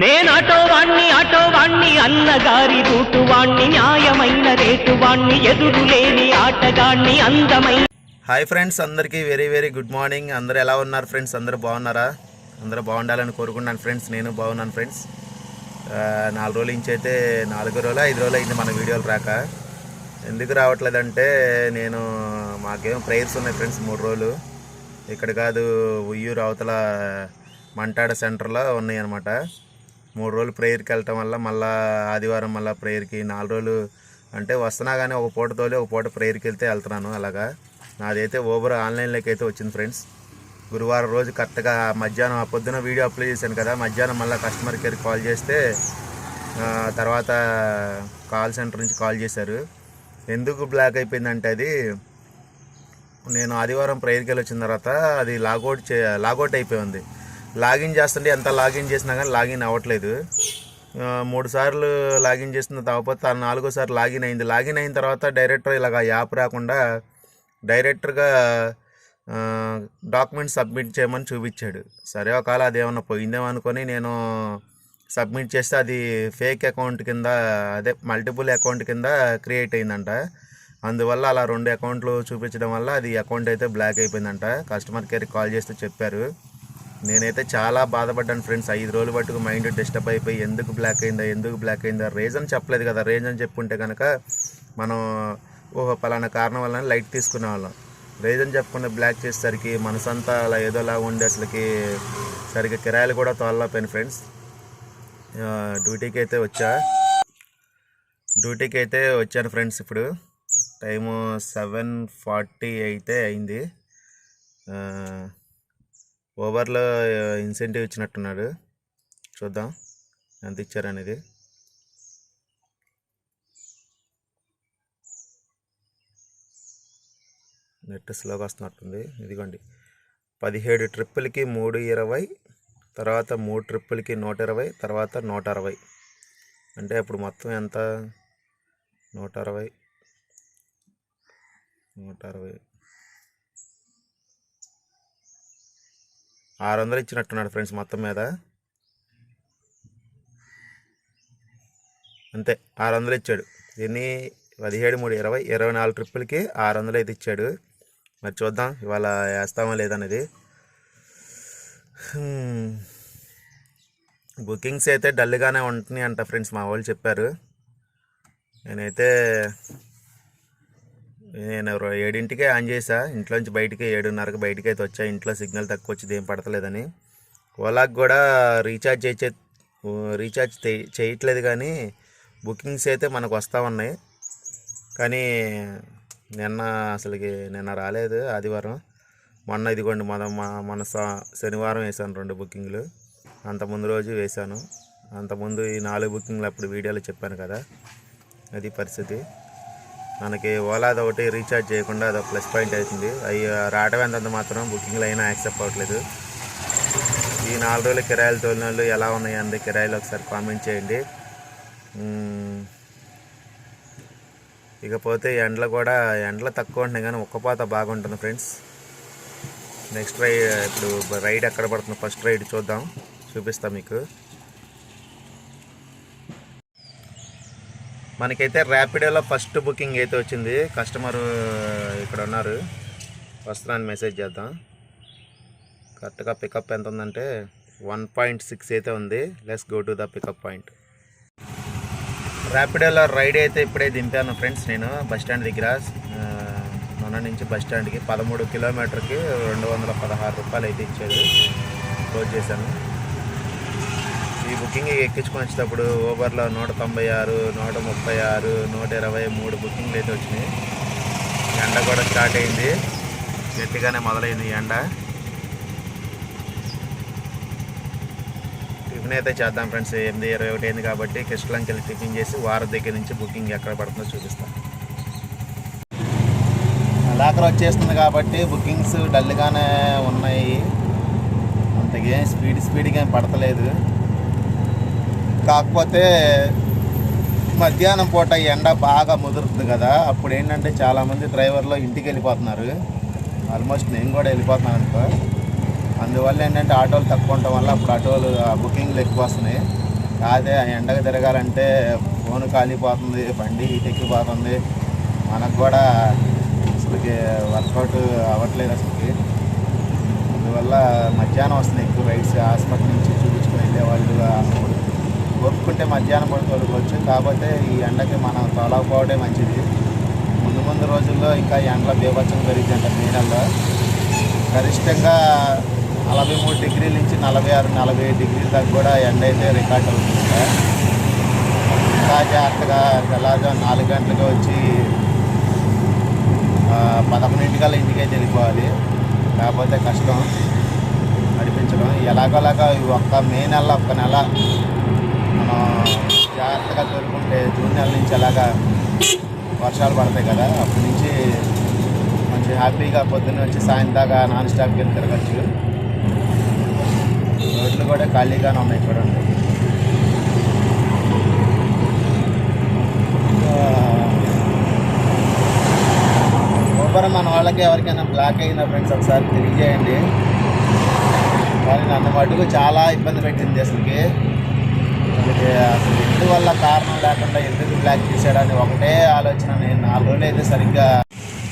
నేను ఆటోవాణ్ణి అన్నగారి రూటువాణ్ణి న్యాయమైన రేటువాణ్ణి ఎదురు లేని ఆటగాణ్ణి అందమైన హాయ్ ఫ్రెండ్స్ అందరికీ వెరీ వెరీ గుడ్ మార్నింగ్. అందరు ఎలా ఉన్నారు ఫ్రెండ్స్? అందరూ బాగున్నారా? అందరూ బాగుండాలని కోరుకున్నాను ఫ్రెండ్స్. నేను బాగున్నాను ఫ్రెండ్స్. నాలుగు రోజుల నుంచి అయితే నాలుగు రోజులు ఐదు రోజులు అయింది మన వీడియోలు రాక. ఎందుకు రావట్లేదంటే నేను మాకేం ప్రేయర్స్ ఉన్నాయి ఫ్రెండ్స్ మూడు రోజులు. ఇక్కడ కాదు ఉయ్యూరు అవతల మంటాడ సెంటర్లో ఉన్నాయి అనమాట మూడు రోజులు ప్రేయర్కి వెళ్ళటం వల్ల మళ్ళీ ఆదివారం మళ్ళీ ప్రేయర్కి నాలుగు రోజులు అంటే వస్తున్నా కానీ ఒక పూట తోలి ఒక పూట ప్రేయర్కి వెళ్తే వెళ్తున్నాను అలాగా. నాదైతే ఓవర్ ఆన్లైన్లోకి అయితే వచ్చింది ఫ్రెండ్స్. గురువారం రోజు కరెక్ట్గా మధ్యాహ్నం ఆ పొద్దున వీడియో అప్లై చేశాను కదా మధ్యాహ్నం మళ్ళీ కస్టమర్ కేర్కి కాల్ చేస్తే తర్వాత కాల్ సెంటర్ నుంచి కాల్ చేశారు. ఎందుకు బ్లాక్ అయిపోయిందంటే అది నేను ఆదివారం ప్రేయర్కి వెళ్ళి వచ్చిన తర్వాత అది లాగౌట్ చే లాగౌట్ అయిపోయింది. లాగిన్ చేస్తుంటే ఎంత లాగిన్ చేసినా కానీ లాగిన్ అవ్వట్లేదు. మూడు సార్లు లాగిన్ చేసిన తర్వాత నాలుగోసారి లాగిన్ అయింది. లాగిన్ అయిన తర్వాత డైరెక్టర్ ఇలాగ యాప్ రాకుండా డైరెక్టర్గా డాక్యుమెంట్ సబ్మిట్ చేయమని చూపించాడు. సరే ఒకవేళ అది ఏమన్నా పోయిందేమో అనుకొని నేను సబ్మిట్ చేస్తే అది ఫేక్ అకౌంట్ కింద అదే మల్టిపుల్ అకౌంట్ కింద క్రియేట్ అయిందంట. అందువల్ల అలా రెండు అకౌంట్లు చూపించడం వల్ల అది అకౌంట్ అయితే బ్లాక్ అయిపోయిందంట. కస్టమర్ కేర్కి కాల్ చేస్తే చెప్పారు. నేనైతే చాలా బాధపడ్డాను ఫ్రెండ్స్. ఐదు రోజులు పట్టుకు మైండ్ డిస్టర్బ్ అయిపోయి ఎందుకు బ్లాక్ అయిందా ఎందుకు బ్లాక్ అయిందా రీజన్ చెప్పలేదు కదా. రీజన్ చెప్పుంటే కనుక మనం ఓహో పలానా కారణం వల్ల లైట్ తీసుకునే వాళ్ళం రీజన్ చెప్పకుండా బ్లాక్ చేసేసరికి మనసంతా అలా ఏదోలా ఉండే అసలుకి సరిగ్గా కిరాయిలు కూడా తోలపోయాను ఫ్రెండ్స్. డ్యూటీకి అయితే వచ్చా. డ్యూటీకి అయితే వచ్చాను ఫ్రెండ్స్ ఇప్పుడు. టైము సెవెన్ ఫార్టీ అయితే అయింది. ఓవర్లో ఇన్సెంటివ్ ఇచ్చినట్టున్నాడు. చూద్దాం ఎంత ఇచ్చారనేది నెట్ స్లోగా వస్తున్నట్టుంది ఇదిగోండి. పదిహేడు ట్రిప్పులకి మూడు ఇరవై తర్వాత మూడు ట్రిప్పులకి నూట ఇరవై తర్వాత నూట అరవై. అంటే ఇప్పుడు మొత్తం ఎంత? నూట అరవై. నూట అరవై. ఆరు వందలు ఇచ్చినట్టున్నాడు ఫ్రెండ్స్ మొత్తం మీద. అంతే ఆరు వందలు ఇచ్చాడు. ఎన్ని పదిహేడు మూడు ఇరవై ఇరవై నాలుగు ట్రిప్పులకి ఆరు వందలు అయితే ఇచ్చాడు. మరి చూద్దాం ఇవాళ వేస్తామా లేదనేది బుకింగ్స్ అయితే డల్గానే ఉంటున్నాయి అంట ఫ్రెండ్స్ మా వాళ్ళు చెప్పారు. నేనైతే నేను ఏడింటికే ఆన్ చేసా. ఇంట్లోంచి బయటికి ఏడున్నరకు బయటికి అయితే వచ్చా. ఇంట్లో సిగ్నల్ తక్కువ వచ్చింది ఏం పడతలేదని. ఓలాకి కూడా రీఛార్జ్ చేసే రీఛార్జ్ చేయ- చేయట్లేదు కానీ బుకింగ్స్ అయితే మనకు వస్తూ ఉన్నాయి. కానీ నిన్న అసలుకి నిన్న రాలేదు ఆదివారం. మొన్న ఇదిగోండి మన మా- మన స- శనివారం వేసాను రెండు బుకింగ్లు. అంత ముందు రోజు వేశాను. అంతకుముందు ఈ నాలుగు బుకింగ్లు అప్పుడు వీడియోలో చెప్పాను కదా. అది పరిస్థితి. మనకి ఓలాది ఒకటి రీఛార్జ్ చేయకుండా అదొక ప్లస్ పాయింట్ అవుతుంది. అవి రావడం ఎంత మాత్రం బుకింగ్లు అయినా యాక్సెప్ట్ అవ్వట్లేదు. ఈ నాలుగు రోజులు కిరాయిలు తోలిన వాళ్ళు ఎలా ఉన్నాయి అంది కిరాయిలు ఒకసారి కామెంట్ చేయండి. ఇకపోతే ఎండలు కూడా ఎండలు తక్కువ ఉంటున్నాయి కానీ ఒక్కపోత బాగుంటుంది ఫ్రెండ్స్. నెక్స్ట్ రైడ్ ఇప్పుడు రైడ్ ఎక్కడ పడుతుంది ఫస్ట్ రైడ్ చూద్దాం. చూపిస్తాం మీకు. మనకైతే ర్యాపిడోలో ఫస్ట్ బుకింగ్ అయితే వచ్చింది. కస్టమర్ ఇక్కడ ఉన్నారు. వస్తున్నాను మెసేజ్ చేద్దాం. కరెక్ట్గా పికప్ ఎంత ఉందంటే వన్ పాయింట్ సిక్స్ అయితే ఉంది. Let's go to the pickup point ర్యాపిడోలో ride అయితే ఇప్పుడే దింపాను ఫ్రెండ్స్ నేను బస్ స్టాండ్ దగ్గర. మొన్న మన నుంచి బస్ స్టాండ్కి పదమూడు కిలోమీటర్కి రెండు వందల పదహారు రూపాయలు అయితే ఇచ్చారు. క్లోజ్ చేశాను. ఈ బుకింగ్ ఎక్కించుకొని వచ్చేటప్పుడు ఓబర్లో నూట తొంభై ఆరు నూట ముప్పై ఆరు నూట ఇరవై మూడు బుకింగ్లు అయితే వచ్చినాయి. ఎండ కూడా స్టార్ట్ అయింది. గట్టిగానే మొదలైంది ఈ ఎండ. టిఫిన్ అయితే చేద్దాం ఫ్రెండ్స్ ఎనిమిది ఇరవై ఒకటి అయింది కాబట్టి కిష్కలంకి వెళ్ళి టిఫిన్ చేసి వారం దగ్గర నుంచి బుకింగ్ ఎక్కడ పడుతుందో చూపిస్తాను లాకర్ వచ్చేస్తుంది కాబట్టి బుకింగ్స్ డల్గానే ఉన్నాయి. అంతకేం స్పీడ్ స్పీడ్గా పడతలేదు. కాకపోతే మధ్యాహ్నం పూట ఎండ బాగా ముదురుతుంది కదా. అప్పుడు ఏంటంటే చాలామంది డ్రైవర్లు ఇంటికి వెళ్ళిపోతున్నారు. ఆల్మోస్ట్ నేను కూడా వెళ్ళిపోతున్నాను అనుకో. అందువల్ల ఏంటంటే ఆటోలు తక్కువ ఉండటం వల్ల అప్పుడు ఆటోలు బుకింగ్లు ఎక్కువ వస్తున్నాయి. కాదే ఆ ఎండకు తిరగాలంటే ఫోన్ కాలిపోతుంది బండి ఎక్కిపోతుంది. మనకు కూడా అసలుకి వర్కౌట్ అవ్వట్లేదు అసలుకి. అందువల్ల మధ్యాహ్నం వస్తున్నాయి ఎక్కువ రైడ్స్. హాస్పిటల్ నుంచి చూపించుకుని వెళ్ళేవాళ్ళు ఓపుకుంటే మధ్యాహ్నం కూడా తోలుకోవచ్చు. కాకపోతే ఈ ఎండకి మనం తోలకపోవడే మంచిది. ముందు ముందు రోజుల్లో ఇంకా ఎండల బీభత్సం పెరిగిందంట మే నెలలో గరిష్టంగా నలభై మూడు డిగ్రీల నుంచి నలభై ఆరు నలభై ఐదు డిగ్రీల దాకా కూడా ఎండ అయితే రికార్డ్ అవుతుంది ఇంకా జాగ్రత్తగా తెల్లారుజాము నాలుగు గంటలకు వచ్చి పదకొండింటికల్లా ఇంటికైతే వెళ్ళిపోవాలి కాకపోతే కష్టం. నడిపించడం. ఎలాగోలాగా ఒక్క మే నెల ఒక్క నెల జాగ్రత్తగా తోలుకుంటే జూన్ నెల నుంచి అలాగా వర్షాలు పడతాయి కదా అప్పటి నుంచి మంచి హ్యాపీగా పొద్దున్న వచ్చి సాయంత్రం దాకా నాన్ స్టాప్కి వెళ్ళి తిరగచ్చు. రోడ్లు కూడా ఖాళీగానే ఉన్నాయి చూడండి. ఊబర్ మన వాళ్ళకి ఎవరికైనా బ్లాక్ అయిన ఫ్రెండ్స్ ఒకసారి తెలియజేయండి. కానీ నన్ను మటుకు చాలా ఇబ్బంది పెట్టింది అసలుకి. అసలుకి అసలు ఎందువల్ల కారణం లేకుండా ఎందుకు బ్లాక్ చేశాడని ఒకటే ఆలోచన నేను నాలుగు రోజులు అయితే సరిగ్గా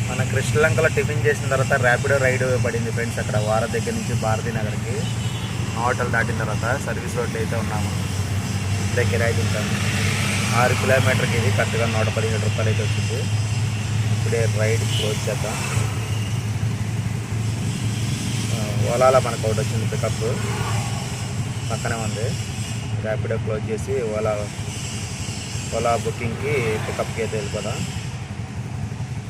మన కృష్ణలంకలో టిఫిన్ చేసిన తర్వాత ర్యాపిడో రైడ్ పడింది ఫ్రెండ్స్ అక్కడ వార దగ్గర నుంచి భారతీ నగర్కి. హోటల్ దాటిన తర్వాత సర్వీస్ రోడ్లు అయితే ఉన్నాము. ఇప్పుడే కిరాయి తింటాము ఆరు కిలోమీటర్కి ఇది కరెక్ట్గా నూట పదిహేడు రూపాయలు అయితే వచ్చింది. ఇప్పుడే రైడ్ క్లోజ్ చేద్దాం. ఓలాలో మనకు ఒకటి వచ్చింది పికప్ పక్కనే ఉంది. ర్యాపిడో క్లోజ్ చేసి ఓలా ఓలా బుకింగ్కి పికప్కి అయితే వెళ్ళిపోదాం.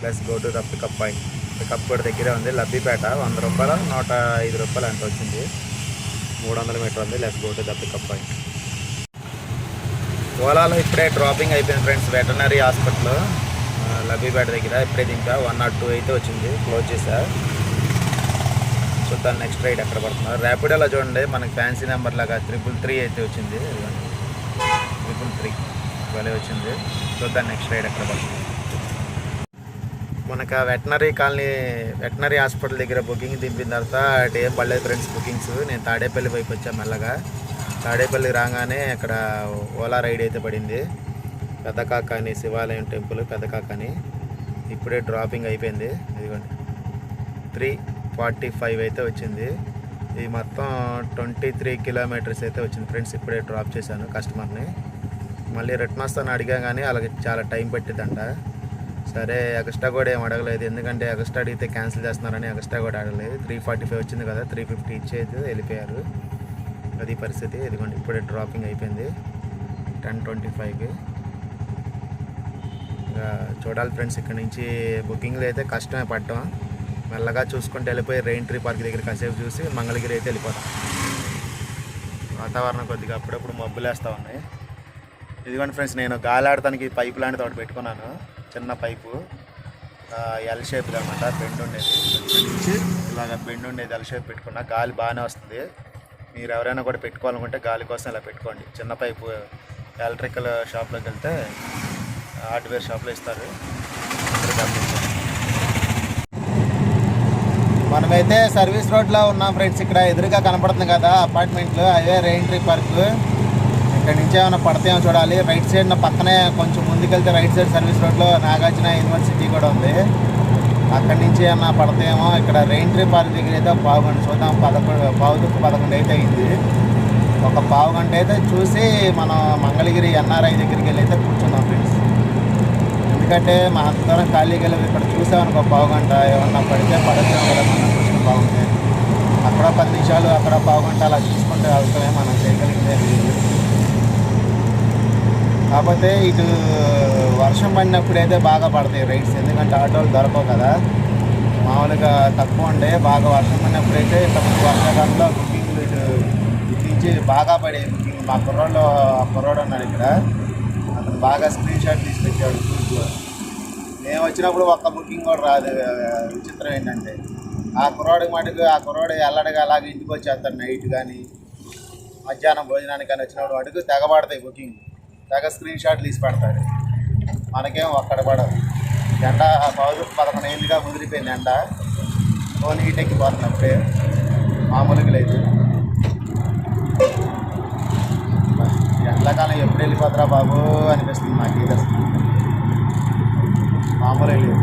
Plus go to the pickup point pickup కూడా దగ్గరే ఉంది. లబ్బిపేట వంద రూపాయలు నూట ఐదు రూపాయలు ఎంత వచ్చింది. మూడు వందల మీటర్ ఉంది. Let's go to the pickup point ఓలాలో ఇప్పుడే డ్రాపింగ్ అయిపోయింది ఫ్రెండ్స్ వెటనరీ హాస్పిటల్ లబ్బిపేట దగ్గర ఇప్పుడే దింపా. వన్ నాట్ టూ అయితే వచ్చింది. క్లోజ్ చేశా చూద్దాం నెక్స్ట్ రైడ్ ఎక్కడ పడుతున్నారు ర్యాపిడోలో చూడండి మనకి ఫ్యాన్సీ నెంబర్ లాగా త్రిపుల్ త్రీ అయితే వచ్చింది. త్రిపుల్ త్రీ భలే వచ్చింది. చూద్దాం నెక్స్ట్ రైడ్ ఎక్కడ పడుతుంది. మనకు వెటనరీ కాలనీ వెటనరీ హాస్పిటల్ దగ్గర బుకింగ్ దింపిన తర్వాత అటు ఏం పడలేదు ఫ్రెండ్స్ బుకింగ్స్ నేను తాడేపల్లి వైపు వచ్చాను మెల్లగా. తాడేపల్లి రాగానే అక్కడ ఓలా రైడ్ అయితే పడింది. పెద్దకాకాని శివాలయం టెంపుల్ పెద్దకాకాని ఇప్పుడే డ్రాపింగ్ అయిపోయింది. ఇదిగోండి. త్రీ ఫార్టీ ఫైవ్ అయితే వచ్చింది. ఇది మొత్తం ట్వంటీ త్రీ కిలోమీటర్స్ అయితే వచ్చింది ఫ్రెండ్స్. ఇప్పుడే డ్రాప్ చేశాను కస్టమర్ని. మళ్ళీ రిటర్న్ వస్తాను అడిగా కానీ అలాగే చాలా టైం పెట్టిందంట సరే ఎక్స్ట్రా కూడా ఏం అడగలేదు. ఎందుకంటే ఎక్స్ట్రా అడిగితే క్యాన్సిల్ చేస్తున్నారని ఎక్స్ట్రా కూడా అడగలేదు. త్రీ ఫార్టీ ఫైవ్ వచ్చింది కదా త్రీ ఫిఫ్టీ ఇచ్చేది వెళ్ళిపోయారు. అది పరిస్థితి. ఇదిగోండి ఇప్పుడే డ్రాపింగ్ అయిపోయింది. టెన్ ట్వంటీ ఫైవ్కి. ఇంకా చూడాలి ఫ్రెండ్స్ ఇక్కడ నుంచి బుకింగ్లు అయితే కష్టమే పడ్డాం. మెల్లగా చూసుకుంటూ వెళ్ళిపోయి రెయిన్ ట్రీ పార్క్ దగ్గర కాసేపు చూసి మంగళగిరి అయితే వెళ్ళిపోతాం. వాతావరణం కొద్దిగా అప్పుడప్పుడు మబ్బులు వేస్తూ ఉన్నాయి. ఇదిగోండి ఫ్రెండ్స్ నేను గాలి ఆడటానికి పైప్ లాంటిది ఒకటి పెట్టుకున్నాను. చిన్న పైపు. ఎల్ షేప్ అనమాట బెండ్ ఉండేది. నుంచి ఇలాగ బెండ్ ఉండేది ఎల్ షేప్ పెట్టుకున్నా. గాలి బాగానే వస్తుంది. మీరు ఎవరైనా కూడా పెట్టుకోవాలనుకుంటే గాలి కోసం ఇలా పెట్టుకోండి. చిన్న పైపు ఎలక్ట్రికల్ షాప్లోకి వెళ్తే హార్డ్వేర్ షాప్లో ఇస్తారు. అందరూ గమనించండి. మనమైతే సర్వీస్ రోడ్లో ఉన్నాం ఫ్రెండ్స్. ఇక్కడ ఎదురుగా కనపడుతుంది కదా అపార్ట్మెంట్లు అదే రెయిన్ ట్రీ పార్క్. ఇక్కడ నుంచి ఏమైనా పడతాయో చూడాలి. రైట్ సైడ్ పక్కనే కొంచెం ముందుకెళ్తే రైట్ సైడ్ సర్వీస్ రోడ్లో నాగార్జున యూనివర్సిటీ కూడా ఉంది. అక్కడి నుంచి ఏమన్నా పడతాయేమో ఇక్కడ రెయింట్రీ పార్క్ దగ్గర అయితే పావుగంట చూద్దాం. పదకొండు పావుదుక్కు పదకొండు అయితే అయింది. ఒక పావు గంట అయితే చూసి మనం మంగళగిరి ఎన్ఆర్ఐ దగ్గరికి వెళ్ళి అయితే కూర్చున్నాం ఫ్రెండ్స్. ఎందుకంటే మా అందరం దూరం ఖాళీకి వెళ్ళి ఇక్కడ చూసామనుకో పావు గంట ఏమన్నా పడితే పడతాం కదా మనం బాగుంది. అక్కడ పది నిమిషాలు అక్కడ పావు గంట అలా చూసుకుంటే వెళ్తామే మనం చేయగలిగితే కాకపోతే ఇటు వర్షం పడినప్పుడు అయితే బాగా పడతాయి రైడ్స్. ఎందుకంటే ఆటోలు దొరకవు కదా. మామూలుగా తక్కువ ఉండే బాగా వర్షం పడినప్పుడు అయితే ఇంతకుముందు వర్షాకాలంలో బుకింగ్లు ఇటు ఇటు నుంచి బాగా పడే బుకింగ్ మా కుర్రోళ్ళు కుర్రోడు ఉన్నాడు ఇక్కడ. అతను బాగా స్క్రీన్ షాట్ తీసి పెట్టాడు. మేము వచ్చినప్పుడు ఒక్క బుకింగ్ కూడా రాదు. విచిత్రం ఏంటంటే ఆ కుర్రాడి మటుకు ఆ కుర్రాడు ఎల్లడిగా అలాగే ఇంటికి వచ్చేస్తాడు నైట్ కానీ మధ్యాహ్నం భోజనానికి కానీ వచ్చినప్పుడు మటుకు తెగబడతాయి బుకింగ్. తెగ స్క్రీన్ షాట్లు తీసి పెడతాడు. మనకేం ఒక్కడ పడదు. ఎండ పౌరు పదకొండు ఏళ్ళుగా ముదిరిపోయింది ఎండ. ఫోన్ హీట్ ఎక్కిపోతున్నప్పుడే మామూలుగా లేదు. ఎండాకాలం ఎప్పుడు వెళ్ళిపోతారా బాబు అనిపిస్తుంది నాకు ఇది అసలు మామూలుగా లేదు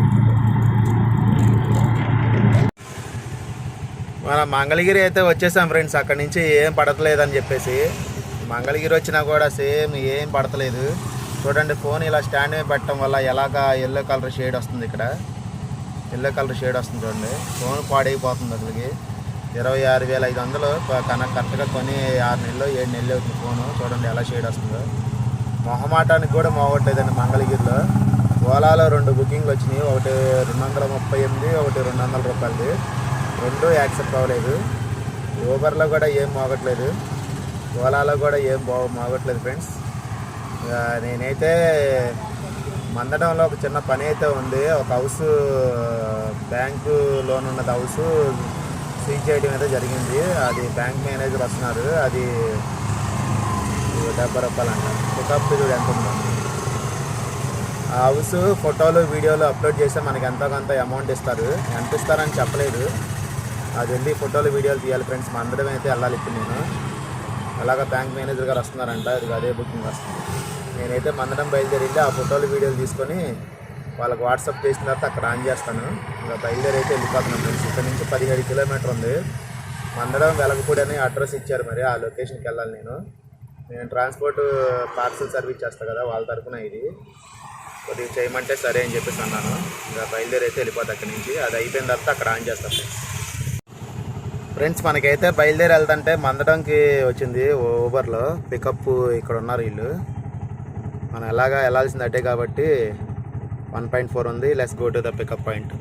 మన మంగళగిరి అయితే వచ్చేసాం ఫ్రెండ్స్. అక్కడి నుంచి ఏం పడట్లేదని చెప్పేసి. మంగళగిరి వచ్చినా కూడా సేమ్ ఏం పడతలేదు. చూడండి ఫోన్ ఇలా స్టాండ్ మీద పెట్టడం వల్ల ఎలాగా ఎల్లో కలర్ షేడ్ వస్తుంది ఇక్కడ. ఎల్లో కలర్ షేడ్ వస్తుంది చూడండి. ఫోన్ పాడైపోతుంది అసలుకి. ఇరవై ఆరు వేల ఐదు వందలు కన కరెక్ట్గా కొని ఆరు నెలలు ఏడు నెలలు అవుతుంది ఫోను. చూడండి ఎలా షేడ్ వస్తుందో. మొహమాటానికి కూడా మోగట్లేదండి మంగళగిరిలో. ఓలాలో రెండు బుకింగ్లు వచ్చినాయి. ఒకటి రెండు వందల ముప్పై ఎనిమిది ఒకటి రెండు వందల రూపాయలది. రెండు యాక్సెప్ట్ అవ్వలేదు. ఊబర్లో కూడా ఏం మోగట్లేదు. ఓలాలో కూడా ఏం బా మోగట్లేదు ఫ్రెండ్స్. నేనైతే మందడంలో ఒక చిన్న పని అయితే ఉంది. ఒక హౌస్ బ్యాంకు లోన్ ఉన్నది హౌస్ సీజ్ చేయడం అయితే జరిగింది. అది బ్యాంక్ మేనేజర్ వస్తున్నారు. అది డెబ్బై రూపాయలు అంట పికప్ చూడు ఎంత ఉందో హౌస్ ఫోటోలు వీడియోలు అప్లోడ్ చేస్తే మనకి ఎంతో కొంత అమౌంట్ ఇస్తారు. ఎంత ఇస్తారని చెప్పలేదు. అది వెళ్ళి ఫోటోలు వీడియోలు తీయాలి ఫ్రెండ్స్ మా అందరం అయితే వెళ్ళాలి ఇప్పుడు నేను. అలాగ బ్యాంక్ మేనేజర్ గారు వస్తున్నారంట. ఇది అదే బుకింగ్ వస్తుంది. నేనైతే మందడం బయలుదేరి ఆ ఫోటోలు వీడియోలు తీసుకొని వాళ్ళకి వాట్సాప్ చేసిన తర్వాత అక్కడ ఆన్ చేస్తాను. ఇంకా బయలుదేరి అయితే వెళ్ళిపోతున్నాం ఫ్రెండ్స్ ఇక్కడ నుంచి పదిహేడు కిలోమీటర్ ఉంది. మందడం వెలగపూడి అని అడ్రస్ ఇచ్చారు మరి. ఆ లొకేషన్కి వెళ్ళాలి నేను. నేను ట్రాన్స్పోర్ట్ పార్సల్ సర్వీస్ చేస్తాను కదా వాళ్ళ తరఫున ఇది. కొద్దిగా చేయమంటే సరే అని చెప్పేసి అన్నాను. ఇంకా బయలుదేరి అయితే వెళ్ళిపోతా అక్కడి నుంచి. అది అయిపోయిన తర్వాత అక్కడ ఆన్ చేస్తాం. ఫ్రెండ్స్ ఫ్రెండ్స్ మనకైతే బయలుదేరి వెళ్తుంటే మందడంకి వచ్చింది ఊబర్లో పికప్ ఇక్కడ ఉన్నారు వీళ్ళు. మనం ఎలాగా వెళ్ళాల్సింది అటే కాబట్టి వన్ పాయింట్ ఫోర్ ఉంది. Let's go to the pickup point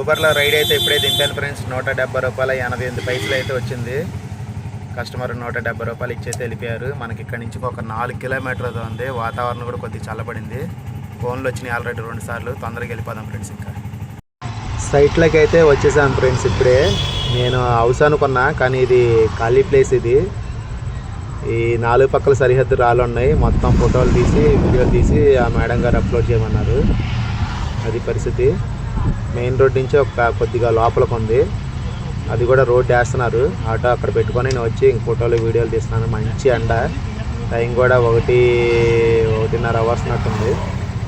ఊబర్లో ride అయితే ఇప్పుడే దింపాను ఫ్రెండ్స్ నూట డెబ్బై రూపాయల ఎనభై ఎనిమిది పైసలు అయితే వచ్చింది. కస్టమర్ నూట డెబ్బై రూపాయలు ఇచ్చైతే వెళ్ళిపోయారు. మనకి ఇక్కడ నుంచి ఒక నాలుగు కిలోమీటర్లు ఉంది. వాతావరణం కూడా కొద్దిగా చల్లబడింది. ఫోన్లు వచ్చినాయి ఆల్రెడీ రెండు సార్లు. తొందరగా వెళ్ళిపోదాం ఫ్రెండ్స్ ఇంకా. సైట్లోకి అయితే వచ్చేసాను ఫ్రెండ్స్ ఇప్పుడే. నేను హౌస్ అనుకున్నా కానీ ఇది ఖాళీ ప్లేస్ ఇది. ఈ నాలుగు పక్కల సరిహద్దు రాళ్ళు ఉన్నాయి. మొత్తం ఫోటోలు తీసి వీడియోలు తీసి ఆ మేడం గారు అప్లోడ్ చేయమన్నారు. అది పరిస్థితి. మెయిన్ రోడ్ నుంచి ఒక కొద్దిగా లోపలికి ఉంది. అది కూడా రోడ్ వేస్తున్నారు. ఆటో అక్కడ పెట్టుకొని నేను వచ్చి ఇంక ఫోటోలు వీడియోలు తీస్తున్నాను. మంచి ఎండ. టైం కూడా ఒకటి ఒకటిన్నర అవర్స్ నట్టుంది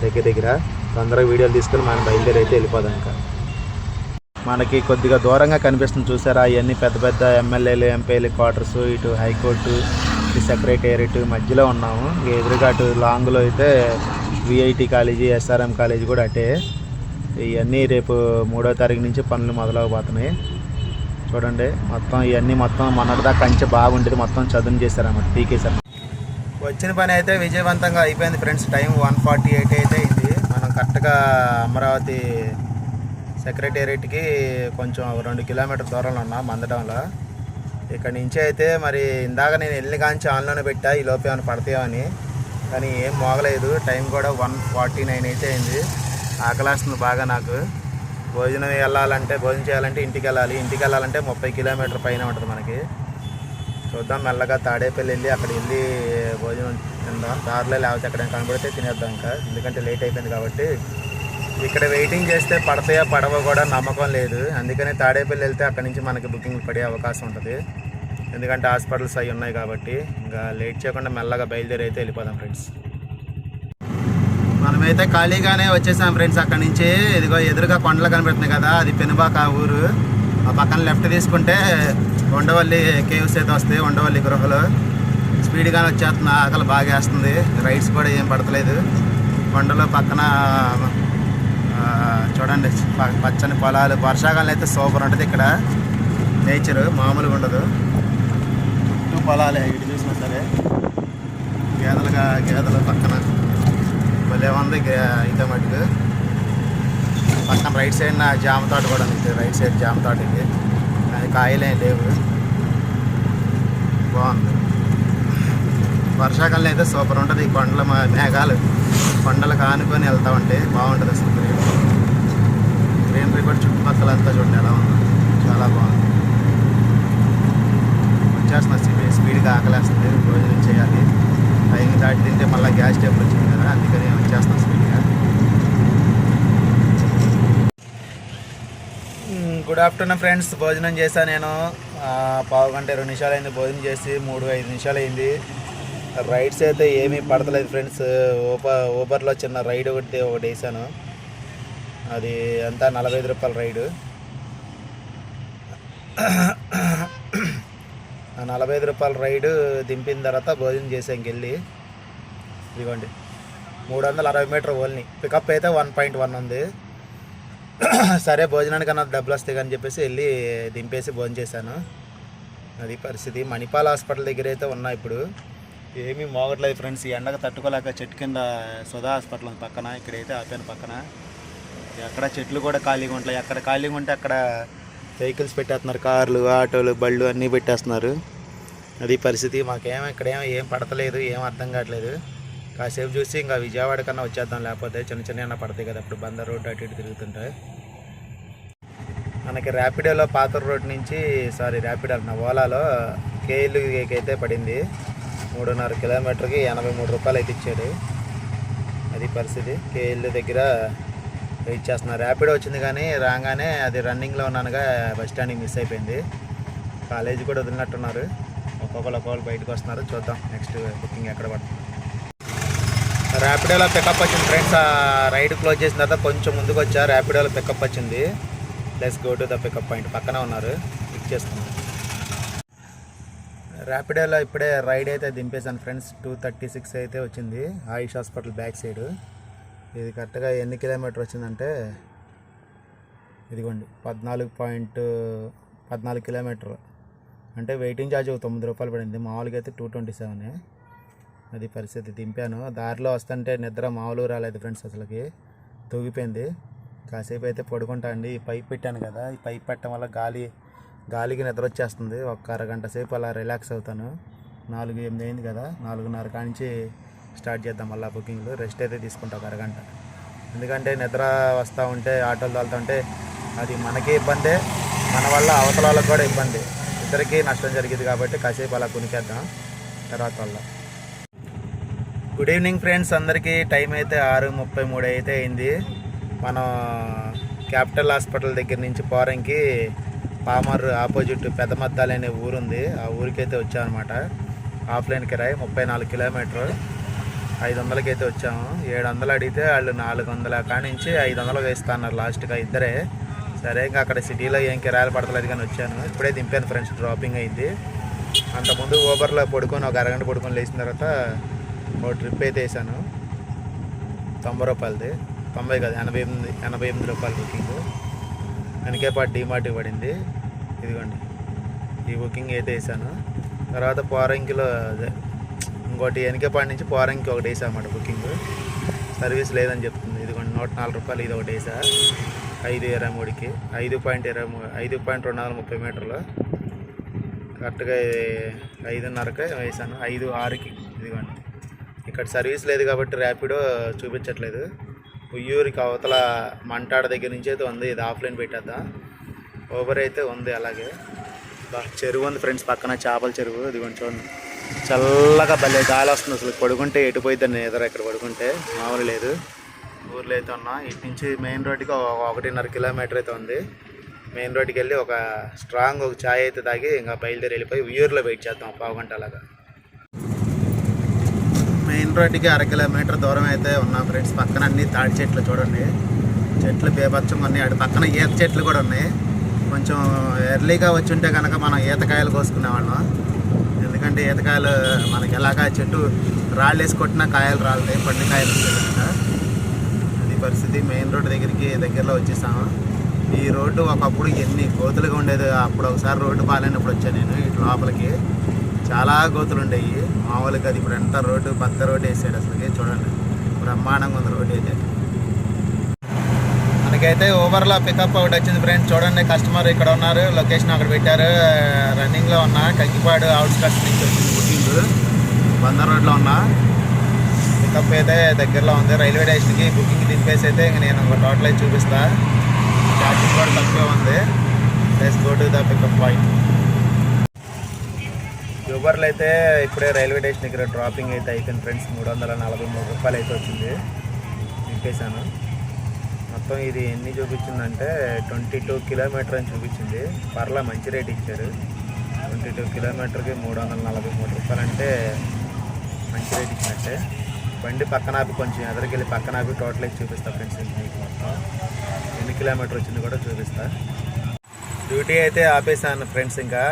దగ్గర దగ్గర. తొందరగా వీడియోలు తీసుకొని మనం బయలుదేరి అయితే వెళ్ళిపోదాం ఇంకా. మనకి కొద్దిగా దూరంగా కనిపిస్తుంది చూసారా? అవన్నీ పెద్ద పెద్ద ఎమ్మెల్యేలు ఎంపీలు క్వార్టర్స్ ఇటు హైకోర్టు ఇటు సెక్రటేరియట్ మధ్యలో ఉన్నాము. ఎదురుగా అటు లాంగ్లో అయితే విఐటి కాలేజీ ఎస్ఆర్ఎం కాలేజీ కూడా అటే. ఇవన్నీ రేపు మూడో తారీఖు నుంచి పనులు మొదలవబోతున్నాయి. చూడండి మొత్తం ఇవన్నీ మొత్తం మొన్నటిదాకా కంచె బాగుండేది. మొత్తం చదును చేశారన్నమాట పీకేశారు వచ్చిన పని అయితే విజయవంతంగా అయిపోయింది friends. Time one forty eight అయితే అయింది. మనం కరెక్ట్గా అమరావతి సెక్రటేరియట్కి కొంచెం రెండు కిలోమీటర్ దూరంలో ఉన్నాం మందడంలో. ఇక్కడ నుంచి అయితే మరి ఇందాక నేను వెళ్ళి కాంచి ఆన్లోనే పెట్టా ఈ లోపు ఏమైనా పడతాయో అని. కానీ ఏం మోగలేదు. టైం కూడా వన్ ఫార్టీ నైన్ అయితే అయింది. ఆకలాస్తుంది బాగా నాకు. భోజనం వెళ్ళాలంటే భోజనం చేయాలంటే ఇంటికి వెళ్ళాలి. ఇంటికి వెళ్ళాలంటే ముప్పై కిలోమీటర్ పైన ఉంటుంది మనకి. చూద్దాం మెల్లగా తాడేపల్లి వెళ్ళి అక్కడ వెళ్ళి భోజనం తిందాం. దారిలో లేకపోతే అక్కడ కనబడితే తినేద్దాం ఇంకా. ఎందుకంటే లేట్ అయిపోయింది కాబట్టి. ఇక్కడ వెయిటింగ్ చేస్తే పడతాయా పడవో కూడా నమ్మకం లేదు. అందుకనే తాడేపల్లి వెళ్తే అక్కడ నుంచి మనకి బుకింగ్ పడే అవకాశం ఉంటుంది. ఎందుకంటే హాస్పిటల్స్ అవి ఉన్నాయి కాబట్టి. ఇంకా లేట్ చేయకుండా మెల్లగా బయలుదేరి అయితే వెళ్ళిపోదాం ఫ్రెండ్స్. మనమైతే ఖాళీగానే వచ్చేసాం ఫ్రెండ్స్ అక్కడ నుంచి. ఇదిగో ఎదురుగా కొండలు కనబడుతున్నాయి కదా అది పెనుబాక ఊరు. ఆ పక్కన లెఫ్ట్ తీసుకుంటే ఉండవల్లి కేవ్స్ అయితే వస్తాయి ఉండవల్లి గృహలు. స్పీడ్గానే వచ్చేస్తున్నా ఆకలి బాగా వేస్తుంది రైడ్స్ కూడా ఏం పడతలేదు. కొండలు పక్కన చూడండి పచ్చని పొలాలు. వర్షాకాలం అయితే సూపర్ ఉంటుంది ఇక్కడ. నేచర్ మామూలుగా ఉండదు. చుట్టూ పొలాలే ఇటు చూసినా సరే. గేదలుగా గేదలు పక్కన. భలే ఉంది అయితే మటుకు. పక్కన రైట్ సైడ్ నా జామ తోట కూడా ఉంది రైట్ సైడ్ జామ తోట ఇది అది కాయలేం లేవు. బాగుంది. వర్షాకాలం అయితే సూపర్ ఉంటుంది ఈ కొండల మేఘాలు. కొండలు కానుకొని వెళ్తా ఉంటే బాగుంటుంది అసలు గ్రీనరీ కూడా చుట్టుపక్కల అంతా చూడండి ఎలా ఉంది. చాలా బాగుంది. వచ్చేస్తున్నా స్పీడ్ స్పీడ్గా ఆకలేస్తుంది భోజనం చేయాలి. టైం దాటి తింటే మళ్ళీ గ్యాస్ టేబుల్ వచ్చింది. కదా అందుకని వచ్చేస్తాం స్పీడ్గా గుడ్ ఆఫ్టర్నూన్ ఫ్రెండ్స్ భోజనం చేశాను నేను. పావు గంట ఇరవై నిమిషాలు అయింది భోజనం చేసి మూడు ఐదు నిమిషాలు అయింది రైడ్స్ అయితే ఏమీ పడతలేదు ఫ్రెండ్స్. ఊబర్ ఊబర్లో చిన్న రైడ్ ఒకటి ఒకటి వేసాను అది అంతా నలభై ఐదు రూపాయల రైడు. నలభై ఐదు రూపాయల రైడు దింపిన తర్వాత భోజనం చేసాం వెళ్ళి ఇదిగోండి. మూడు వందల అరవై మీటర్ ఓల్ని. పికప్ అయితే వన్ పాయింట్ వన్ ఉంది. సరే భోజనానికి అన్నది డబ్బులు వస్తాయి అని చెప్పేసి వెళ్ళి దింపేసి భోజనం చేశాను. అది పరిస్థితి. మణిపాల్ హాస్పిటల్ దగ్గర అయితే ఉన్నా ఇప్పుడు. ఏమీ మోగట్లేదు ఫ్రెండ్స్. ఈ ఎండకు తట్టుకోలేక చెట్టు కింద సుధా హాస్పిటల్ ఉంది పక్కన. ఇక్కడైతే ఆపాను పక్కన. ఎక్కడ చెట్లు కూడా ఖాళీగా ఉంటాయి ఎక్కడ ఖాళీగా ఉంటే అక్కడ వెహికల్స్ పెట్టేస్తున్నారు. కార్లు ఆటోలు బళ్ళు అన్నీ పెట్టేస్తున్నారు. అది పరిస్థితి. మాకేం ఇక్కడేం ఏం పడతలేదు ఏం అర్థం కావట్లేదు. కాసేపు చూసి ఇంకా విజయవాడ కన్నా వచ్చేద్దాం లేకపోతే చిన్న చిన్న ఏమైనా పడతాయి కదా అప్పుడు బందర్ రోడ్ అటు ఇటు తిరుగుతుంటాయి మనకి ర్యాపిడోలో పాత రోడ్ నుంచి సారీ ర్యాపిడో నా ఓలాలో కేఎల్కి అయితే పడింది. మూడున్నర కిలోమీటర్కి ఎనభై మూడు రూపాయలు అయితే ఇచ్చాడు. అది పరిస్థితి. కేఎల్ దగ్గర వెయిట్ చేస్తున్నా. ర్యాపిడో వచ్చింది కానీ రాగానే అది రన్నింగ్లో ఉన్నానుగా బస్ స్టాండ్కి మిస్ అయిపోయింది. కాలేజీ కూడా వదిలినట్టున్నారు. ఒక్కొక్కరు ఒక్కొక్కరు బయటకు వస్తున్నారు. చూద్దాం నెక్స్ట్ బుకింగ్ ఎక్కడ పడుతుంది. ర్యాపిడోలో పికప్ వచ్చింది ఫ్రెండ్స్ ఆ రైడ్ క్లోజ్ చేసిన తర్వాత కొంచెం ముందుకు వచ్చా. ర్యాపిడోలో పికప్ వచ్చింది. Let's go to the pickup point పక్కన ఉన్నారు. పిక్ చేస్తున్నాను ర్యాపిడోలో ఇప్పుడే రైడ్ అయితే దింపేశాను ఫ్రెండ్స్ టూ థర్టీ సిక్స్ అయితే వచ్చింది. ఆయుష్ హాస్పిటల్ బ్యాక్ సైడ్ ఇది కరెక్ట్గా ఎన్ని కిలోమీటర్ వచ్చిందంటే ఇదిగోండి పద్నాలుగు పాయింట్ పద్నాలుగు కిలోమీటర్ అంటే వెయిటింగ్ ఛార్జ్ ఒక తొమ్మిది రూపాయలు పడింది. మామూలుగా అయితే టూ ట్వంటీ సెవెన్ అది పరిస్థితి దింపాను. దారిలో వస్తుంటే నిద్ర మామూలు రాలేదు ఫ్రెండ్స్ అసలుకి. తూగిపోయింది. కాసేపు అయితే పడుకుంటా అండి. ఈ పైప్ పెట్టాను కదా. ఈ పైప్ పెట్టడం వల్ల గాలి గాలికి నిద్ర వచ్చేస్తుంది. ఒక అరగంట సేపు అలా రిలాక్స్ అవుతాను. నాలుగు ఎనిమిది అయింది కదా. నాలుగున్నర కానించి స్టార్ట్ చేద్దాం మళ్ళీ బుకింగ్లు. రెస్ట్ అయితే తీసుకుంటా ఒక అరగంట. ఎందుకంటే నిద్ర వస్తూ ఉంటే ఆటోలు తోలుతూ ఉంటే అది మనకే ఇబ్బందే. మన వల్ల అవతల వాళ్ళకి కూడా ఇబ్బంది. ఇద్దరికీ నష్టం జరిగింది కాబట్టి కాసేపు అలా కొనికేద్దాం. తర్వాత వల్ల. గుడ్ ఈవినింగ్ ఫ్రెండ్స్ అందరికీ టైం అయితే ఆరు ముప్పై మూడు అయితే అయింది. మనం క్యాపిటల్ హాస్పిటల్ దగ్గర నుంచి పోరంకి పామర్ ఆపోజిట్ పెదమద్దాలి అనే ఊరుంది. ఆ ఊరికైతే వచ్చామన్నమాట. ఆఫ్లైన్ కిరాయి ముప్పై నాలుగు కిలోమీటర్ ఐదు వందలకి అయితే వచ్చాము. ఏడు వందలు అడిగితే వాళ్ళు నాలుగు వందల కానించి ఐదు వందలు వేస్తాన్నారు లాస్ట్గా ఇద్దరే. సరే ఇంకా అక్కడ సిటీలో ఏం కిరాయలు పడతలేదు కానీ వచ్చాను. ఇప్పుడే దింపాను ఫ్రెండ్స్ డ్రాపింగ్ అయింది. అంతకుముందు ఊబర్లో పడుకొని ఒక అరగంట పడుకొని లేచిన తర్వాత ఓ ట్రిప్ అయితే వేసాను. తొంభై రూపాయలది. తొంభై కాదు ఎనభై ఎనిమిది ఎనభై ఎనిమిది రూపాయల బుకింగ్. వెనకేపాటు డిమార్ట్కి పడింది. ఇదిగోండి. ఈ బుకింగ్ అయితే వేసాను. తర్వాత పోరంకిలో అదే ఇంకోటి వెనకేపాటి నుంచి పోరంకి ఒకటి వేసామాట బుకింగ్. సర్వీస్ లేదని చెప్తుంది. ఇదిగోండి నూట నాలుగు రూపాయలు ఇది ఒకటి వేసా. ఐదు ఇరవై మూడుకి. ఐదు పాయింట్ ఇరవై మూడు ఐదు పాయింట్ రెండు వందల ముప్పై మీటర్లు. కరెక్ట్గా ఐదున్నరకే వేసాను. ఐదు ఆరుకి. ఇదిగోండి. ఇక్కడ సర్వీస్ లేదు కాబట్టి ర్యాపిడో చూపించట్లేదు. ఉయ్యూరికి అవతల మంటాడ దగ్గర నుంచి అయితే ఉంది ఇది ఆఫ్లైన్ పెట్టేద్దాం. ఓబర్ అయితే ఉంది అలాగే. బా, చెరువు ఉంది ఫ్రెండ్స్ పక్కన చేపల చెరువు. ఇదిగోండి చూడండి. చల్లగా భలే గాలి వస్తుంది అసలు. పడుకుంటే ఎటుపోయిద్దని ఎదురు ఇక్కడ పడుకుంటే మామూలు లేదు. ఊర్లో అయితే ఉన్నా. ఇటు నుంచి మెయిన్ రోడ్డుకి ఒక ఒకటిన్నర కిలోమీటర్ అయితే ఉంది. మెయిన్ రోడ్డుకి వెళ్ళి ఒక స్ట్రాంగ్ ఒక ఛాయ్ అయితే తాగి ఇంకా బయలుదేరి వెళ్ళిపోయి ఉయ్యూరులో వెయిట్ చేద్దాం పావు గంట అలాగా. మెయిన్ రోడ్డుకి అర కిలోమీటర్ దూరం అయితే ఉన్నాం ఫ్రెండ్స్. పక్కన అన్ని తాడి చెట్లు చూడండి. చెట్లు బేబచ్చంగా ఉన్నాయి. అటు పక్కన ఈత చెట్లు కూడా ఉన్నాయి. కొంచెం ఎర్లీగా వచ్చి ఉంటే కనుక మనం ఈతకాయలు కోసుకునేవాళ్ళం. ఎందుకంటే ఈతకాయలు మనకి ఎలాగా చెట్టు రాళ్ళు వేసి కొట్టినా కాయలు రాలుతాయి. పండు కాయలు కనుక. అది పరిస్థితి. మెయిన్ రోడ్డు దగ్గరికి దగ్గరలో వచ్చేసాము. ఈ రోడ్డు ఒకప్పుడు ఎన్ని కోతులుగా ఉండేది. అప్పుడు ఒకసారి రోడ్డు బాగాలేనప్పుడు వచ్చాను నేను ఇటు లోపలికి. చాలా గోతులు ఉండేవి మామూలుగా అది ఇప్పుడు ఎంత రోడ్డు పెద్ద రోడ్డు వేసాడు అసలు చూడండి. బ్రహ్మాండంగా ఉంది రోడ్డు అయితే. మనకైతే ఓవర్లో పికప్ ఒకటి వచ్చింది ఫ్రెండ్స్. చూడండి కస్టమర్ ఇక్కడ ఉన్నారు. లొకేషన్ అక్కడ పెట్టారు. రన్నింగ్లో ఉన్నా కంకిపాడు అవుట్స్కట్స్ నుంచి వచ్చింది బుకింగ్. బందర్ రోడ్లో ఉన్నా. పికప్ అయితే దగ్గరలో ఉంది. రైల్వే స్టేషన్కి బుకింగ్ దింపేసి అయితే ఇంక నేను ఒక టోటల్ అయితే చూపిస్తాను ఛార్జింగ్ కూడా తక్కువే ఉంది. Plus go to the pickup point యూబర్లో అయితే ఇప్పుడే రైల్వే స్టేషన్ దగ్గర డ్రాపింగ్ అయితే అయిపోయింది ఫ్రెండ్స్ మూడు వందల నలభై మూడు రూపాయలు అయితే వచ్చింది. నింపేశాను మొత్తం ఇది ఎన్ని చూపించిందంటే ట్వంటీ టూ కిలోమీటర్ అని చూపించింది. పర్లా మంచి రేట్ ఇచ్చారు. ట్వంటీ టూ కిలోమీటర్కి మూడు వందల నలభై మూడు రూపాయలు అంటే మంచి రేట్ ఇచ్చినట్టే. బండి పక్కన ఆపి కొంచెం ఎదరికెళ్ళి పక్కన ఆపి టోటల్ అయితే చూపిస్తా ఫ్రెండ్స్ మీకు మొత్తం. ఎన్ని కిలోమీటర్ వచ్చింది కూడా చూపిస్తా. డ్యూటీ అయితే ఆపేసాను ఫ్రెండ్స్ ఇంకా.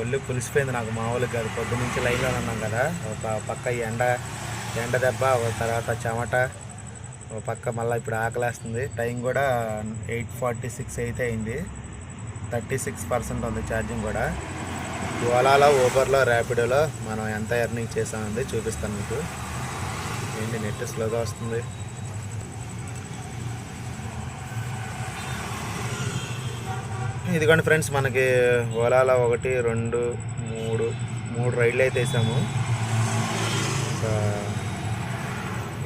ఒళ్ళు పులిసిపోయింది నాకు మామూలుగా కాదు పొద్దు నుంచి లైన్లో ఉన్నాం కదా. ఒక పక్క ఎండ ఎండ దెబ్బ తర్వాత చెమట ఒక పక్క మళ్ళీ ఇప్పుడు ఆకలేస్తుంది. టైం కూడా ఎయిట్ ఫార్టీ సిక్స్ అయితే అయింది. థర్టీ సిక్స్ పర్సెంట్ ఉంది ఛార్జింగ్ కూడా. ఓలాలో ఊబర్లో ర్యాపిడోలో మనం ఎంత ఎర్నింగ్ చేసామంది చూపిస్తాను మీకు. ఏంటి నెట్ స్లోగా వస్తుంది? ఇదిగోండి ఫ్రెండ్స్ మనకి ఓలాలో ఒకటి రెండు మూడు మూడు రైళ్ళు అయితే వేసాము. ఇంకా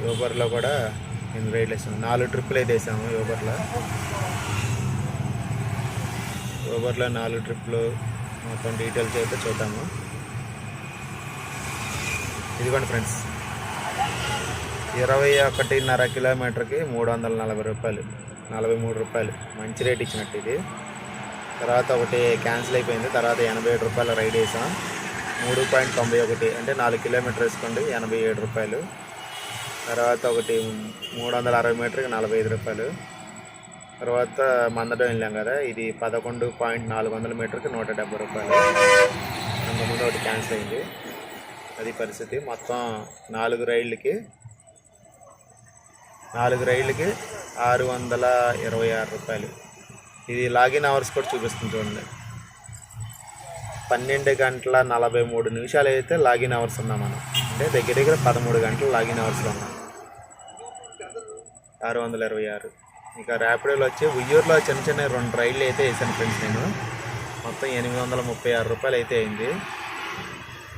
యూబర్లో కూడా ఎన్ని రైళ్ళు వేసాము. నాలుగు ట్రిప్పులు అయితే వేసాము యూబర్లో ఊబర్లో నాలుగు ట్రిప్లు మొత్తం డీటెయిల్స్ అయితే చూద్దాము. ఇదిగోండి ఫ్రెండ్స్ ఇరవై ఒకటిన్నర కిలోమీటర్కి మూడు వందల నలభై రూపాయలు నలభై మూడు రూపాయలు. మంచి రేట్ ఇచ్చినట్టు ఇది. తర్వాత ఒకటి క్యాన్సిల్ అయిపోయింది. తర్వాత ఎనభై ఏడు రూపాయలు రైడ్ వేసాం. మూడు పాయింట్ తొంభై ఒకటి అంటే నాలుగు కిలోమీటర్ వేసుకోండి ఎనభై ఏడు రూపాయలు. తర్వాత ఒకటి మూడు వందల అరవై మీటర్కి నలభై ఐదు రూపాయలు. తర్వాత మందడం వెళ్ళాం కదా ఇది పదకొండు పాయింట్ నాలుగు వందల మీటర్కి నూట డెబ్బై రూపాయలు. అంతకుముందు ఒకటి క్యాన్సిల్ అయింది. అది పరిస్థితి. మొత్తం నాలుగు రైళ్ళకి నాలుగు రైళ్ళకి ఆరు వందల ఇరవై ఆరు రూపాయలు. ఇది లాగిన్ అవర్స్ కూడా చూపిస్తుంది చూడండి. పన్నెండు గంటల నలభై మూడు నిమిషాలు అయితే లాగిన్ అవర్స్ ఉన్నాం మనం. అంటే దగ్గర దగ్గర పదమూడు గంటలు లాగిన్ అవర్స్లో ఉన్నాం. ఆరు వందల ఇరవై ఆరు. ఇక ర్యాపిడోలో వచ్చి ఉయ్యూరులో చిన్న చిన్న రెండు రైళ్ళు అయితే వేసాను ఫ్రెండ్స్ నేను. మొత్తం ఎనిమిది వందల ముప్పై ఆరు రూపాయలు అయితే అయింది.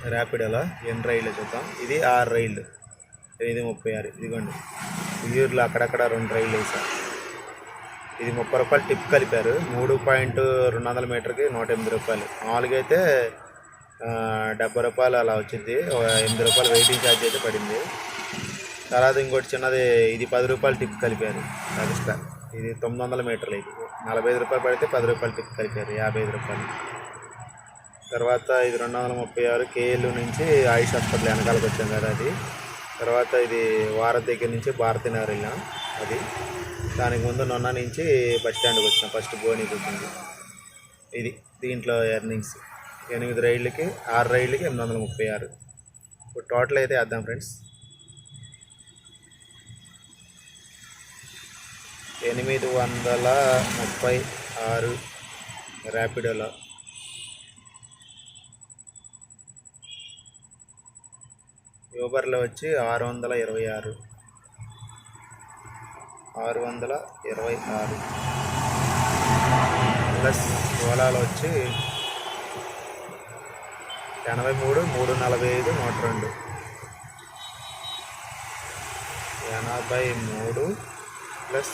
ర్యాపిడోలో ఎన్ని రైళ్ళు చూద్దాం. ఇది ఆరు రైళ్ళు ఎనిమిది ముప్పై ఆరు. ఇదిగోండి. ఉయ్యూరులో అక్కడక్కడ రెండు రైళ్ళు వేసాను ఇది ముప్పై రూపాయలు టిప్ కలిపారు. మూడు పాయింట్ రెండు వందల మీటర్కి నూట ఎనిమిది రూపాయలు. మామూలుగా అయితే డెబ్బై రూపాయలు అలా వచ్చింది. ఎనిమిది రూపాయలు వెయిటింగ్ ఛార్జ్ అయితే పడింది. తర్వాత ఇంకోటి చిన్నది ఇది పది రూపాయలు టిప్ కలిపారు. ఎక్స్ట్రా ఇది తొమ్మిది వందల మీటర్లు ఇది. నలభై ఐదు రూపాయలు పడితే పది రూపాయలు టిప్ కలిపారు. యాభై ఐదు రూపాయలు. తర్వాత ఇది రెండు వందల ముప్పై ఆరు కేఎల్ నుంచి ఆయుష్ హాస్పిటల్ వెనకాలకు వచ్చాం కదా అది. తర్వాత ఇది వారత్ దగ్గర నుంచి భారతీనగర్ వెళ్ళాం. అది దానికి ముందు నొన్న నుంచి బస్ స్టాండ్కి వచ్చినాం ఫస్ట్ బోనీకి వచ్చింది ఇది దీంట్లో ఎర్నింగ్స్. ఎనిమిది రైళ్ళకి ఆరు రైళ్ళకి ఎనిమిది వందల ముప్పై ఆరు. ఇప్పుడు టోటల్ అయితే వేద్దాం ఫ్రెండ్స్. ఎనిమిది వందల ముప్పై ఆరు ర్యాపిడోలో. యూబర్లో వచ్చి ఆరు వందల ఇరవై ఆరు. ఆరు వందల ఇరవై ఆరు. ప్లస్ ఓలాలో వచ్చి ఎనభై మూడు మూడు నలభై ఐదు నూట రెండు. ఎనభై మూడు ప్లస్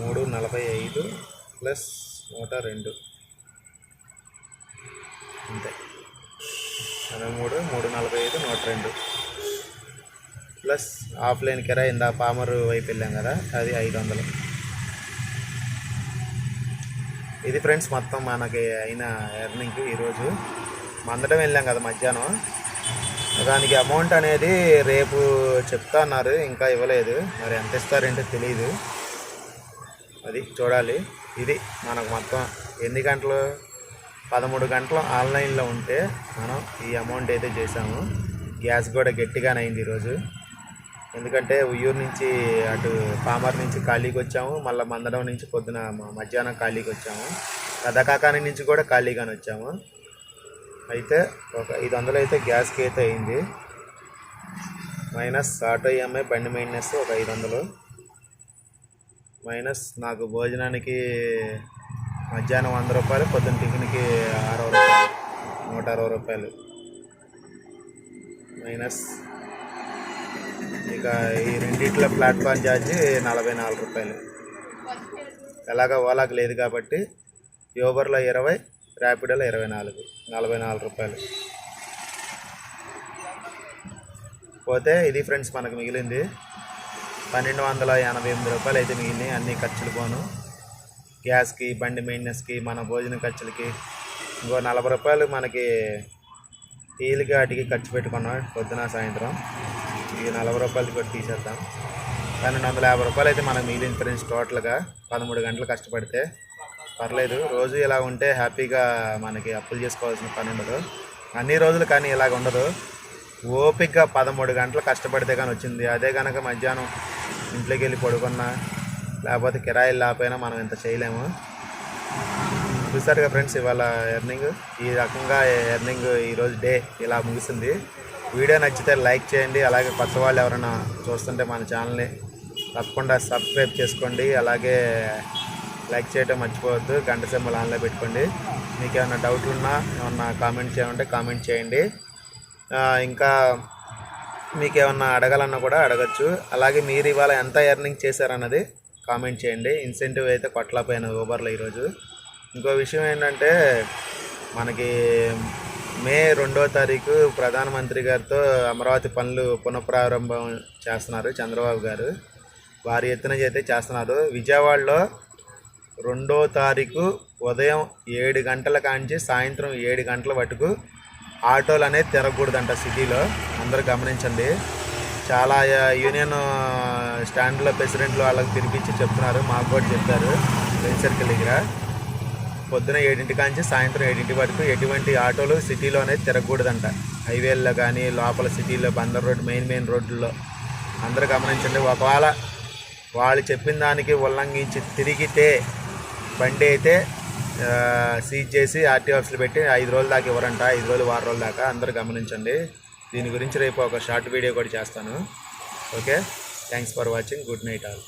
మూడు నలభై ఐదు ప్లస్ నూట రెండు. అంతే. ఎనభై మూడు మూడు నలభై ఐదు నూట రెండు. ప్లస్ ఆఫ్లైన్ కిరా ఇందా పామర్ వైపు వెళ్ళాం కదా అది ఐదు వందలు. ఇది ఫ్రెండ్స్ మొత్తం మనకి అయిన ఎర్నింగ్ ఈరోజు మందడం వెళ్ళాం కదా మధ్యాహ్నం. దానికి అమౌంట్ అనేది రేపు చెప్తా అన్నారు ఇంకా ఇవ్వలేదు. మరి ఎంత ఇస్తారంటే తెలియదు అది చూడాలి. ఇది మనకు మొత్తం ఎన్ని గంటలు? పదమూడు గంటలు ఆన్లైన్లో ఉంటే మనం ఈ అమౌంట్ అయితే చేసాము గ్యాస్ కూడా గట్టిగానే అయింది ఈరోజు ఎందుకంటే ఉయ్యూరు నుంచి అటు పామర్ నుంచి ఖాళీకి వచ్చాము మళ్ళీ మందడం నుంచి పొద్దున మధ్యాహ్నం ఖాళీకి వచ్చాము. కథకాకాని నుంచి కూడా ఖాళీగానే వచ్చాము. అయితే ఒక ఐదు వందలు అయితే గ్యాస్కి అయితే అయింది. మైనస్ ఆటో ఈఎంఐ బండి మెయింటెనెన్స్ ఒక ఐదు వందలు. మైనస్ నాకు భోజనానికి మధ్యాహ్నం వంద రూపాయలు పొద్దున్న టిఫిన్కి అరవై రూపాయలు నూట అరవై రూపాయలు. మైనస్ ఇక ఈ రెండిట్లో ప్లాట్ఫామ్ ఛార్జీ నలభై నాలుగు రూపాయలు. ఎలాగ ఓలాకి లేదు కాబట్టి యూబర్లో ఇరవై ర్యాపిడోలో ఇరవై నాలుగు నలభై నాలుగు రూపాయలు. పోతే ఇది ఫ్రెండ్స్ మనకు మిగిలింది. పన్నెండు వందల ఎనభై ఎనిమిది రూపాయలు అయితే మిగిలినాయి. అన్ని ఖర్చులు పోను. గ్యాస్కి బండి మెయింటెనెన్స్కి మన భోజన ఖర్చులకి ఇంకో నలభై రూపాయలు మనకి తేలిక వాటికి ఖర్చు పెట్టుకున్నాం పొద్దున సాయంత్రం. ఈ నలభై రూపాయలు కూడా తీసేద్దాం. పన్నెండు వందల యాభై రూపాయలు అయితే మనకు మిగిలిన ఫ్రెండ్స్ టోటల్గా పదమూడు గంటలు కష్టపడితే పర్లేదు. రోజు ఇలా ఉంటే హ్యాపీగా మనకి అప్పులు చేసుకోవాల్సిన పని ఉండదు. అన్ని రోజులు కానీ ఇలాగ ఉండదు. ఓపిక్గా పదమూడు గంటలు కష్టపడితే కానీ వచ్చింది. అదే కనుక మధ్యాహ్నం ఇంట్లోకి వెళ్ళి పడుకున్నా లేకపోతే కిరాయిలు లేకపోయినా మనం ఇంత చేయలేము. చూసారుగా ఫ్రెండ్స్ ఇవాళ ఎర్నింగ్ ఈ రకంగా ఎర్నింగ్ ఈరోజు డే ఇలా ముగిసింది. వీడియో నచ్చితే లైక్ చేయండి అలాగే కొత్త వాళ్ళు ఎవరైనా చూస్తుంటే మన ఛానల్ని తప్పకుండా సబ్స్క్రైబ్ చేసుకోండి అలాగే లైక్ చేయడం మర్చిపోవద్దు గంట సింబల్ ఆన్లో పెట్టుకోండి. మీకు ఏమైనా డౌట్ ఉన్నా ఏమన్నా కామెంట్ చేయమంటే కామెంట్ చేయండి. ఇంకా మీకు ఏమన్నా అడగాలన్నా కూడా అడగచ్చు. అలాగే మీరు ఇవాళ ఎంత ఎర్నింగ్ చేశారన్నది కామెంట్ చేయండి. ఇన్సెంటివ్ అయితే కొట్టలేకపోయాను ఊబర్లో ఈరోజు. ఇంకో విషయం ఏంటంటే మనకి మే రెండో తారీఖు ప్రధానమంత్రి గారితో అమరావతి పనులు పునఃప్రారంభం చేస్తున్నారు చంద్రబాబు గారు. వారి ఎత్తున అయితే చేస్తున్నారు. విజయవాడలో రెండో తారీఖు ఉదయం ఏడు గంటల కాంచి సాయంత్రం ఏడు గంటల వరకు ఆటోలు అనేది తిరగకూడదంట సిటీలో. అందరూ గమనించండి. చాలా యూనియన్ స్టాండ్లో ప్రెసిడెంట్లు వాళ్ళకి తినిపించి చెప్తున్నారు. మాకు కూడా చెప్పారు. ట్రైన్ సర్కిల్ దగ్గర. పొద్దున ఏడింటి కాంచి సాయంత్రం ఏడింటి వరకు ఎటువంటి ఆటోలు సిటీలో అనేది తిరగకూడదంట. హైవేల్లో కానీ లోపల సిటీలో బందర్ రోడ్ మెయిన్ మెయిన్ రోడ్లలో అందరూ గమనించండి ఒకవేళ వాళ్ళు చెప్పిన దానికి ఉల్లంఘించి తిరిగితే బండి అయితే సీజ్ చేసి ఆర్టీ ఆఫీసులు పెట్టి ఐదు రోజుల దాకా ఇవ్వరంట. ఐదు రోజులు వారం రోజుల దాకా అందరూ గమనించండి. దీని గురించి రేపు ఒక షార్ట్ వీడియో కూడా చేస్తాను. Okay? Thanks for watching. Good night all.